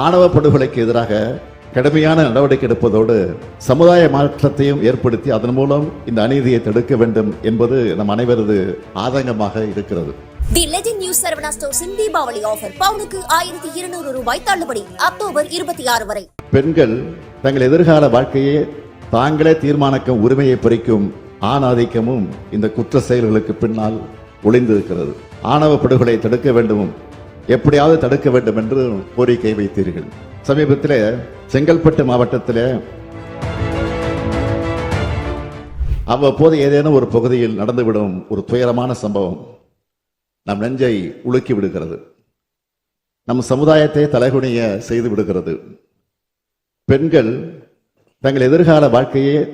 ஆணவ படுகொலைக்கு எதிராக கடுமையான நடவடிக்கை எடுப்பதோடு சமுதாய மாற்றத்தையும் ஏற்படுத்தி அதன் மூலம் இந்த அநீதியை தடுக்க வேண்டும் என்பது நம் அனைவரது ஆதங்கமாக இருக்கிறது. தி லெஜெண்ட் நியூஸ் சரவணா ஸ்டோர்ஸின் தீபாவளி ஆஃபர் பவுனுக்கு ஆயிரத்தி இருநூறு ரூபாய் தள்ளுபடி அக்டோபர் இருபத்தி ஆறு வரை. பெண்கள் தங்கள் எதிர்கால வாழ்க்கையை தாங்களே தீர்மானிக்கும் உரிமையை பறிக்கும் ஆணாதிக்கமும் இந்த குற்ற செயல்களுக்கு பின்னால் ஒளிந்திருக்கிறது. ஆணவ படுகொலை தடுக்க வேண்டும் எப்படியாவது தடுக்க வேண்டும் என்று கோரிக்கை வைத்தீர்கள். சமீபத்தில் செங்கல்பட்டு மாவட்டத்தில் அவ்வப்போது ஏதேனும் ஒரு பகுதியில் நடந்துவிடும் ஒரு துயரமான சம்பவம் நம் நெஞ்சை உலுக்கி விடுகிறது. நம் சமுதாயத்தை தலைகுனிய செய்து விடுகிறது. பெண்கள் தங்கள் எதிர்கால வாழ்க்கையை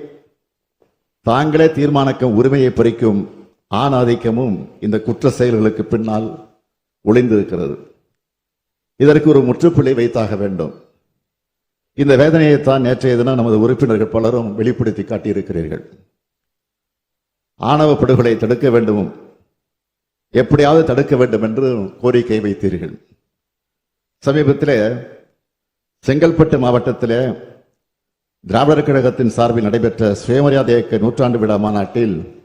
தாங்களே தீர்மானிக்கும் உரிமையை பறிக்கும் ஆணாதிக்கமும் இந்த குற்ற செயல்களுக்கு பின்னால் ஒளிந்திருக்கிறது. இதற்கு ஒரு முற்றுப்புள்ளி வைத்தாக வேண்டும். இந்த வேதனையைத்தான் நேற்றைய தினம் நமது உறுப்பினர்கள் பலரும் வெளிப்படுத்தி காட்டியிருக்கிறீர்கள். ஆணவ படுகொலை தடுக்க வேண்டும் எப்படியாவது தடுக்க வேண்டும் என்று கோரிக்கை வைத்தீர்கள். சமீபத்தில் செங்கல்பட்டு மாவட்டத்தில் திராவிடர் கழகத்தின் சார்பில் நடைபெற்ற சுயமரியாதை இயக்க நூற்றாண்டு விழா மாநாட்டில்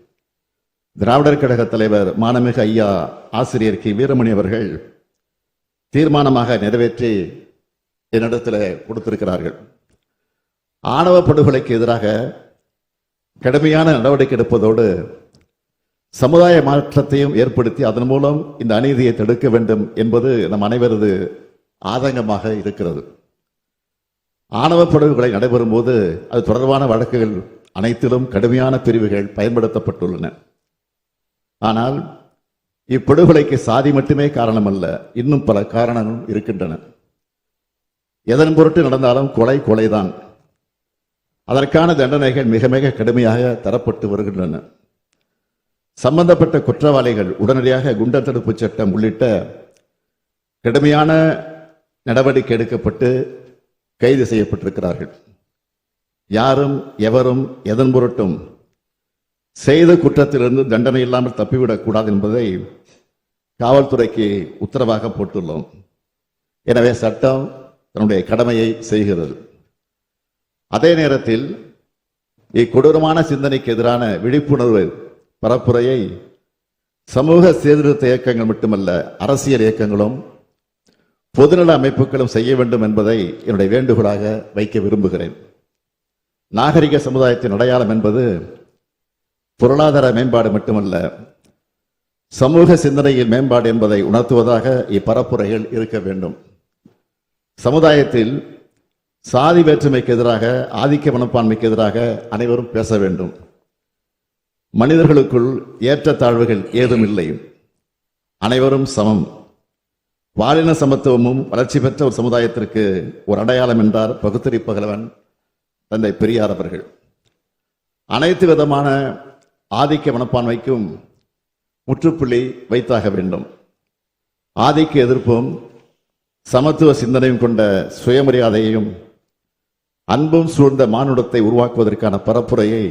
திராவிடர் கழக தலைவர் மானமிகு ஐயா ஆசிரியர் கி. வீரமணி அவர்கள் தீர்மானமாக நிறைவேற்றி என்னிடத்தில் கொடுத்திருக்கிறார்கள். ஆணவ படுகொலைக்கு எதிராக கடுமையான நடவடிக்கை எடுப்பதோடு சமுதாய மாற்றத்தையும் ஏற்படுத்தி அதன் மூலம் இந்த அநீதியை தடுக்க வேண்டும் என்பது நம் அனைவரது ஆதங்கமாக இருக்கிறது. ஆணவ படுகொலை நடைபெறும் போது அது தொடர்பான வழக்குகள் அனைத்திலும் கடுமையான பிரிவுகள் பயன்படுத்தப்பட்டுள்ளன. ஆனால் இப்படுகொலைக்கு சாதி மட்டுமே காரணமல்ல இன்னும் பல காரணங்களும் இருக்கின்றன. எதன் பொருட்டு நடந்தாலும் கொலை கொலைதான். அதற்கான தண்டனைகள் மிக மிக கடுமையாக தரப்பட்டு வருகின்றன. சம்பந்தப்பட்ட குற்றவாளிகள் உடனடியாக குண்டர் தடுப்பு சட்டம் உள்ளிட்ட கடுமையான நடவடிக்கை எடுக்கப்பட்டு கைது செய்யப்பட்டிருக்கிறார்கள். யாரும் எவரும் எதன் பொருட்டும் செய்த குற்றத்திலிருந்து தண்டனை இல்லாமல் தப்பிவிடக்கூடாது என்பதை காவல்துறைக்கு உத்தரவாக போட்டுள்ளோம். எனவே சட்டம் தன்னுடைய கடமையை செய்கிறது. அதே நேரத்தில் இக்கொடூரமான சிந்தனைக்கு எதிரான விழிப்புணர்வு பரப்புரையை சமூக சீர்திருத்த இயக்கங்கள் மட்டுமல்ல அரசியல் இயக்கங்களும் பொதுநல அமைப்புகளும் செய்ய வேண்டும் என்பதை என்னுடைய வேண்டுகோளாக வைக்க விரும்புகிறேன். நாகரிக சமுதாயத்தின் அடையாளம் என்பது பொருளாதார மேம்பாடு மட்டுமல்ல சமூக சிந்தனையில் மேம்பாடு என்பதை உணர்த்துவதாக இப்பரப்புரைகள் இருக்க வேண்டும். சமுதாயத்தில் சாதி வேற்றுமைக்கு எதிராக ஆதிக்க மனப்பான்மைக்கு எதிராக அனைவரும் பேச வேண்டும். மனிதர்களுக்குள் ஏற்றத்தாழ்வுகள் ஏதும் இல்லை. அனைவரும் சமம். பாலின சமத்துவமும் வளர்ச்சி பெற்ற ஒரு சமுதாயத்திற்கு ஒரு அடையாளம் என்றார் பகுத்தறி பகலவன் தந்தை பெரியார் அவர்கள். அனைத்து விதமான ஆதிக்க மனப்பான்மைக்கும் முற்றுப்புள்ளி வைத்தாக வேண்டும். ஆதிக்க எதிர்ப்பும் சமத்துவ சிந்தனையும் கொண்ட சுயமரியாதையையும் அன்பும் சூழ்ந்த மானுடத்தை உருவாக்குவதற்கான பரப்புரையை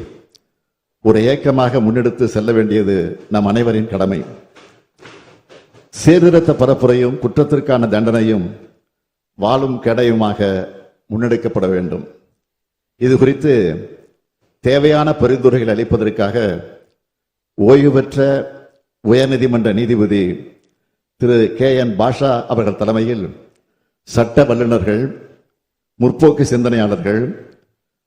ஒரு ஏக்கமாக முன்னெடுத்து செல்ல வேண்டியது நம் அனைவரின் கடமை. சீர்திருத்த பரப்புரையும் குற்றத்திற்கான தண்டனையும் வாழும் கெடையுமாக முன்னெடுக்கப்பட வேண்டும். இது குறித்து தேவையான பரிந்துரைகள் அளிப்பதற்காக ஓய்வு பெற்ற உயர்நீதிமன்ற நீதிபதி திரு கே என் பாஷா அவர்கள் தலைமையில் சட்ட வல்லுநர்கள் முற்போக்கு சிந்தனையாளர்கள்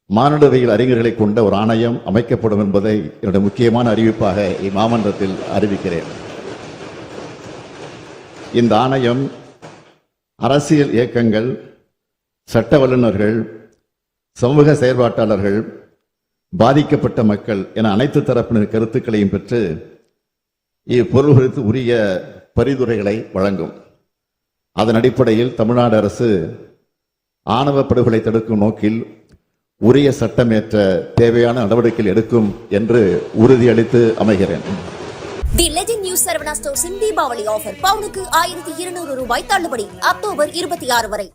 மானுடவியல் அறிஞர்களை கொண்ட ஒரு ஆணையம் அமைக்கப்படும் என்பதை என்னுடைய முக்கியமான அறிவிப்பாக இம்மாமன்றத்தில் அறிவிக்கிறேன். இந்த ஆணையம் அரசியல் இயக்கங்கள் சட்ட வல்லுநர்கள் சமூக செயற்பாட்டாளர்கள் பாதிக்கப்பட்ட மக்கள் என அனைத்து தரப்பினர் கருத்துக்களையும் பெற்று இப்பொருள் குறித்து உரிய பரிந்துரைகளை வழங்கும். அதன் அடிப்படையில் தமிழ்நாடு அரசு ஆணவ படுகொலை தடுக்கும் நோக்கில் உரிய சட்டமேற்ற தேவையான நடவடிக்கைகள் எடுக்கும் என்று உறுதியளித்து அமைகிறேன். தி லெஜெண்ட் நியூஸ் சரவணா ஸ்டோர்ஸின் தீபாவளி ஆஃபர் பவுனுக்கு ஆயிரத்தி இருநூறு ரூபாய் தள்ளுபடி அக்டோபர் இருபத்தி ஆறு வரை.